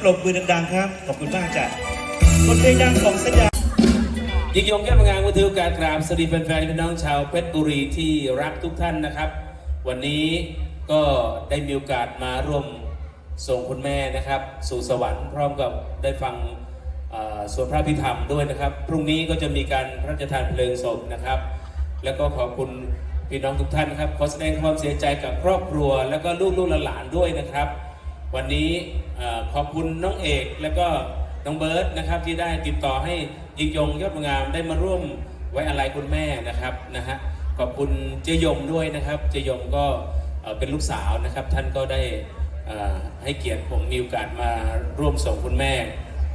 ปรบมือดังๆครับ ขอบคุณมากจ้ะบทเพลงดังของสัญญายิ่งยงแก้วงานวัฒนการกราบสวัสดีแฟนๆพี่น้องชาวเพชรบุรีที่รักทุกท่านนะครับ วันนี้ก็ได้มีโอกาสมาร่วมส่งคุณแม่นะครับ สู่สวรรค์พร้อมกับได้ฟังสวดพระพิธรรมด้วยนะครับ พรุ่งนี้ก็จะมีการพระราชทานเพลิงศพนะครับ แล้วก็ขอบคุณพี่น้องทุกท่านนะครับขอแสดงความเสียใจกับครอบครัว แล้วก็ลูกๆหลานๆด้วยนะครับ วันนี้ขอบคุณน้องเอกแล้วก็น้องเบิร์ตนะครับที่ได้ติดต่อให้ยิงยงยอดงามได้มาร่วมไว้อะไรคุณแม่นะครับนะฮะขอบคุณเจยงด้วยนะครับ เจยงก็เป็นลูกสาวนะครับ ท่านก็ได้ให้เกียรติผมมีโอกาสมาร่วมส่งคุณแม่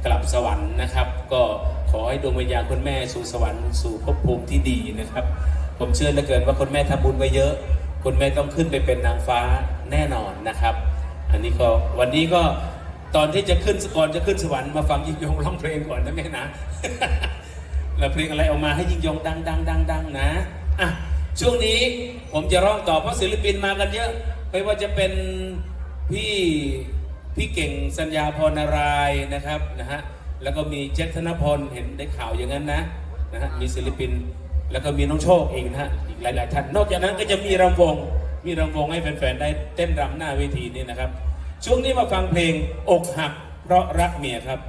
กลับสวรรค์นะครับ ก็ขอให้ดวงวิญญาณคุณแม่สู่สวรรค์สู่ภพภูมิที่ดีนะครับ ผมเชื่อเหลือเกินว่าคุณแม่ทำบุญไว้เยอะ คุณแม่ต้องขึ้นไปเป็นนางฟ้าแน่นอนนะครับ อันนี้ก็วันนี้ก็ตอนที่จะขึ้นก่อนจะขึ้นสวรรค์มาฟังยิ่งยงร้องเพลงก่อนนะแม่นะ แล้วเพลงอะไรออกมาให้ยิ่งยงดังดังดังดังนะอะช่วงนี้ผมจะร้องต่อเพราะศิลปินมากันเยอะ ไม่ว่าจะเป็นพี่พี่เก่งสัญญาพรนารายนะครับนะฮะแล้วก็มีเจษธนพลเห็นได้ข่าวอย่างนั้นนะนะฮะมีศิลปิน แล้วก็มีน้องโชคเองนะฮะอีกหลาย ๆ ท่านนอกจากนั้นก็จะมีรำวง มีรำวงให้แฟนๆได้เต้นรำหน้าเวทีนี่นะครับ ช่วงนี้มาฟังเพลงอกหักเพราะรักเมียครับ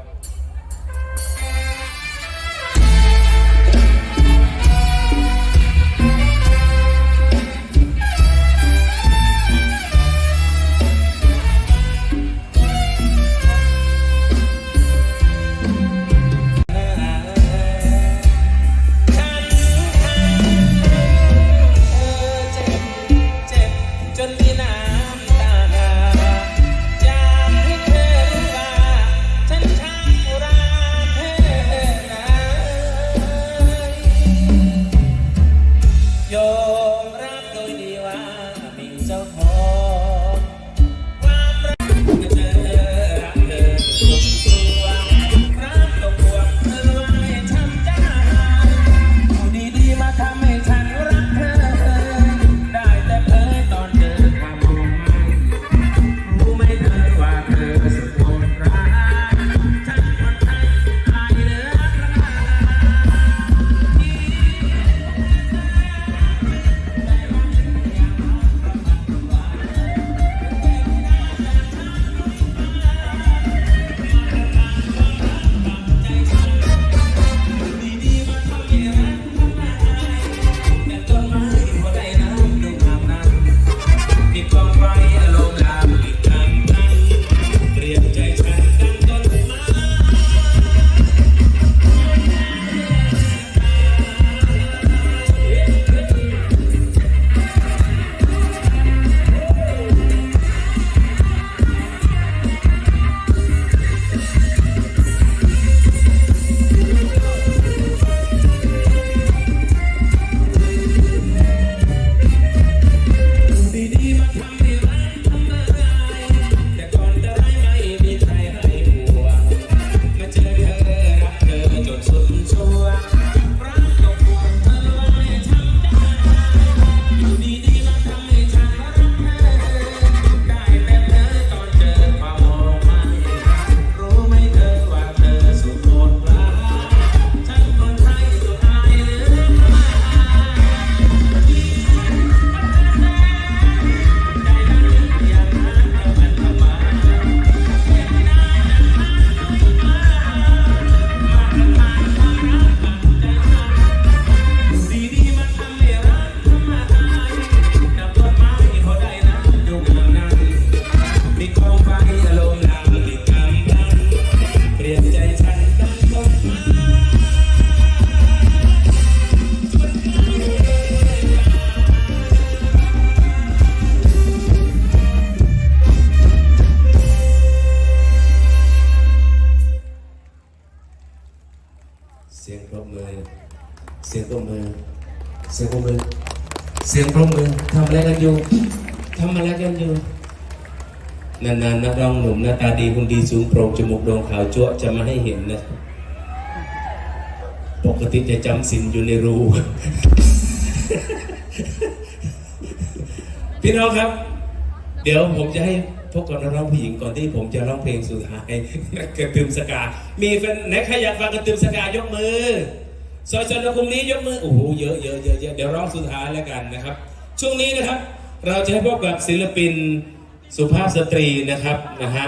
อะไรกันอยู่ทำอะไรกันอยู่นานๆนักร้องหนุ่มหน้าตาดีคนดีสูงโปร่งจมูกโด่งขาวจั่วจะมาให้เห็นนะ ปกติจะจำสินอยู่ในรู พี่น้องครับ เดี๋ยวผมจะให้พวกันักร้องผู้หญิงก่อนที่ผมจะร้องเพลงสุดท้ายกระตืมสกา มีแฟนไหนขยากฟังกระตืมสกายกมือซอยชนกุมนี้ยกมือ โอ้โห เยอะเยอะเยอะเดี๋ยวร้องสุดท้ายแล้วกันนะครับ ช่วงนี้นะครับ เราจะให้พบกับศิลปินสุภาพสตรีนะครับนะฮะ